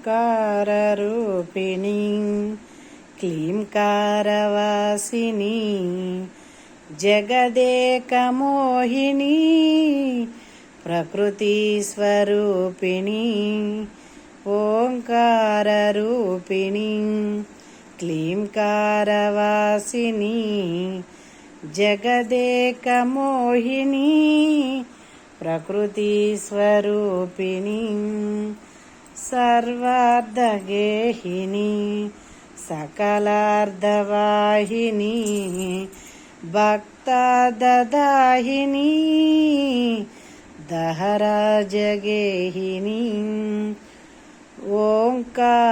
ఓంకారరూపిణి క్లీంకారవాసిని జగదేకమోహిని ప్రకృతిస్వరూపిణి ఓంకారరూపిణి క్లీంకారవాసిని జగదేకమోహిని ప్రకృతిస్వరూపిణి. సర్వార్ధగేహిని సకలార్ధవాహిని భక్తదదాహిని దహరాజగేహిని ఓంకారరూపిణి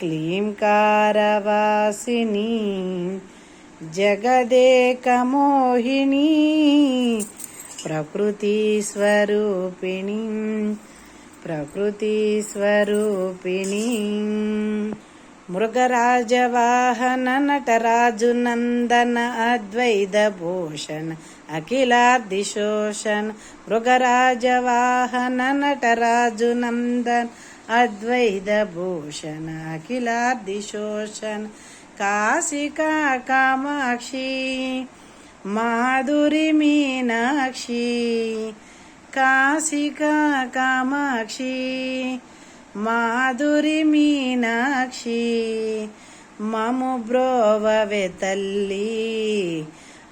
క్లీంకారవాసిని జగదేకమోహిని ప్రకృతిస్వరూపిణి ప్రకృతిస్వరూపిణి. మృగరాజవాహన నటరాజు నందన అద్వైత భూషణ అఖిలాదిశోషణ మృగరాజవాహన నటరాజు నందన అద్వైత భూషణ అఖిలాదిశోషణ కాశికా కామాక్షి మాధురి మీనాక్షి కాశిక కామాక్షి మాధురి మీనాక్షి మము బ్రోవవె తల్లి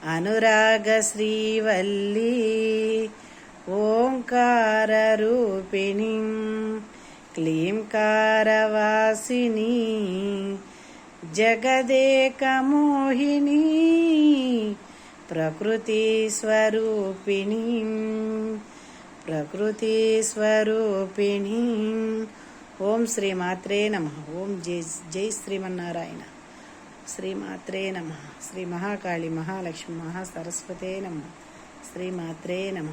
అనురాగ శ్రీవల్లి ఓంకార రూపిణి క్లీంకారవాసిని జగదేక మోహిని స్వరూపిణి ప్రకృతి స్వరూపిణి ఓం శ్రీమాత్రే నమ ఓం జై జై శ్రీమన్నారాయణ శ్రీమాత్రే నమ శ్రీ మహాకాళి మహాలక్ష్మి మహాసరస్వతే నమ శ్రీమాత్రే నమ